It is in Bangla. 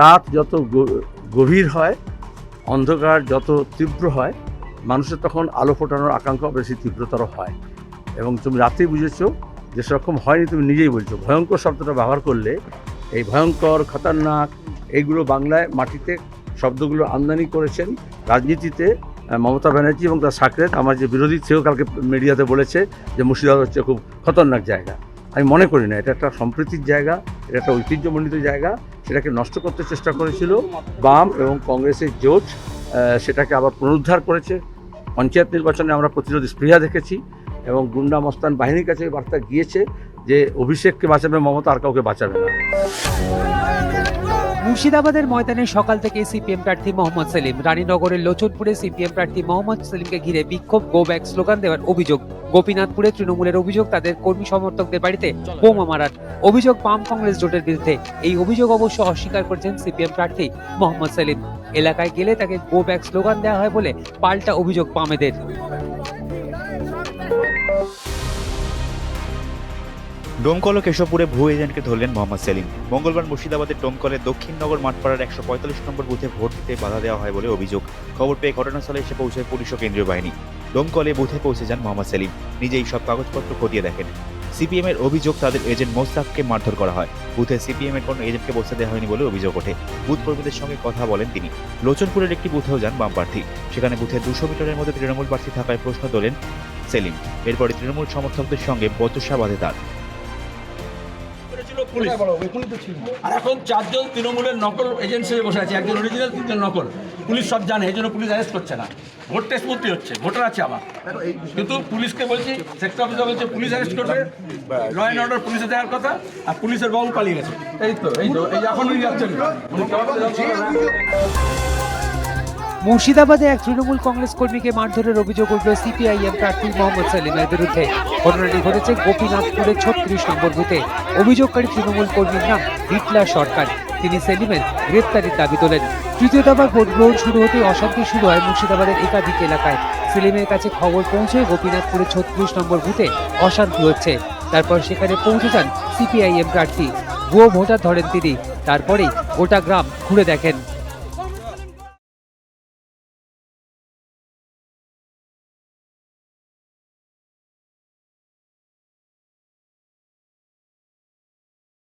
রাত যত গভীর হয়, অন্ধকার যত তীব্র হয়, মানুষের তখন আলো ফোটানোর আকাঙ্ক্ষা বেশি তীব্রতর হয়। এবং তুমি রাতেই বুঝেছ যে সেরকম হয়নি তুমি নিজেই বলছো। ভয়ঙ্কর শব্দটা ব্যবহার করলে এই ভয়ঙ্কর, খতরনাক এইগুলো বাংলায় মাটিতে শব্দগুলো আমদানি করেছেন রাজনীতিতে মমতা ব্যানার্জি এবং তার সাকরেত। আমার যে বিরোধী সেও কালকে মিডিয়াতে বলেছে যে মুর্শিদাবাদ হচ্ছে খুব খতরনাক জায়গা। আমি মনে করি না, এটা একটা সম্প্রীতির জায়গা, এটা একটা ঐতিহ্যমণ্ডিত জায়গা। সেটাকে নষ্ট করতে চেষ্টা করেছিল। বাম এবং কংগ্রেসের জোট সেটাকে আবার পুনরুদ্ধার করেছে। পঞ্চায়েত নির্বাচনে আমরা প্রতিরোধ স্পৃহা দেখেছি এবং গুন্ডা মস্তান বাহিনীর কাছে বার্তা গিয়েছে যে, অভিষেককে বাঁচাবে মমতা, আর কাউকে বাঁচাবে না। মুর্শিদাবাদের ময়দানে সকাল থেকে সিপিএম প্রার্থী মোহাম্মদ সেলিম, রানীনগরের লোচনপুরে সিপিএম প্রার্থী মোহাম্মদ সেলিমকে ঘিরে বিক্ষোভ, গো ব্যাক স্লোগান দেওয়ার অভিযোগ। গোপীনাথপুরে তৃণমূলের অভিযোগ, তাদের কর্মী সমর্থকদের বাড়িতে বোমা মারার অভিযোগ বাম কংগ্রেস জোটের বিরুদ্ধে। এই অভিযোগ অবশ্য অস্বীকার করেছেন সিপিএম প্রার্থী মোহাম্মদ সেলিম। এলাকায় গেলে তাকে গো ব্যাক স্লোগান দেওয়া হয় বলে পাল্টা অভিযোগ বামেদের। ডোমকল কেশবপুরে ভূ এজেন্টকে ধরলেন মোহাম্মদ সেলিম। মঙ্গলবার মুর্শিদাবাদের ডোমকলের দক্ষিণনগর মাঠপাড়ার একশো পঁয়তাল্লিশ নম্বর বুথে ভোট দিতে বাধা দেওয়া হয় বলে অভিযোগ। খবর পেয়ে ঘটনাস্থলে এসে পৌঁছায় পুলিশ ও কেন্দ্রীয় বাহিনী ডোমকলে বুথে পৌঁছে যান মোহাম্মদ সেলিম। নিজেই সব কাগজপত্র খতিয়ে দেখেন। সিপিএম এর অভিযোগ, তাদের এজেন্ট মোস্তাককে মারধর করা হয়। বুথে সিপিএম এর কোনো এজেন্টকে বসতে দেওয়া হয়নি বলে অভিযোগ ওঠে। বুথ কর্মীদের সঙ্গে কথা বলেন তিনি। লোচনপুরের একটি বুথেও যান বাম প্রার্থী। সেখানে বুথে দুশো মিটারের মধ্যে তৃণমূল প্রার্থী থাকায় প্রশ্ন তোলেন সেলিম। এরপরে তৃণমূল সমর্থকদের সঙ্গে বচসা বাঁধে তার। করেছিল পুলিশ। আর এখন চারজন তৃণমূলের নকল এজেন্ট বসে আছে। একজন অরিজিনাল তিনজন নকল। পুলিশ সব জানে এই জন্য পুলিশ অ্যারেস্ট করছে না। ভোট টেস্ট হচ্ছে ভোটার আছে আমার কিন্তু পুলিশকে বলছি সেক্টর অফিসার বলছে পুলিশ অ্যারেস্ট করবে। ল অ্যান্ড অর্ডার পুলিশে দেওয়ার কথা আর পুলিশের বাবু পালিয়ে গেছে। এই তো এই তো এই যে এখন যাচ্ছেন? মুর্শিদাবাদে এক তৃণমূল কংগ্রেস কর্মীকে মারধরের অভিযোগ উঠল সিপিআইএম প্রার্থী মোহাম্মদ সেলিমের বিরুদ্ধে। ঘটনাটি ঘটেছে গোপীনাথপুরের ছত্রিশ নম্বর বুথে। অভিযোগকারী তৃণমূল কর্মীর নাম হিটলার সরকার। তিনি সেলিমের গ্রেপ্তারির দাবি তোলেন। তৃতীয় দফার ভোট গ্রহণ শুরু হতে অশান্তি শুরু হয় মুর্শিদাবাদের একাধিক এলাকায়। সেলিমের কাছে খবর পৌঁছে গোপীনাথপুরের ছত্রিশ নম্বর বুথে অশান্তি হচ্ছে। তারপর সেখানে পৌঁছে যান সিপিআইএম প্রার্থী। ভুয়ো ভোটার ধরেন তিনি। তারপরেই গোটা গ্রাম ঘুরে দেখেন।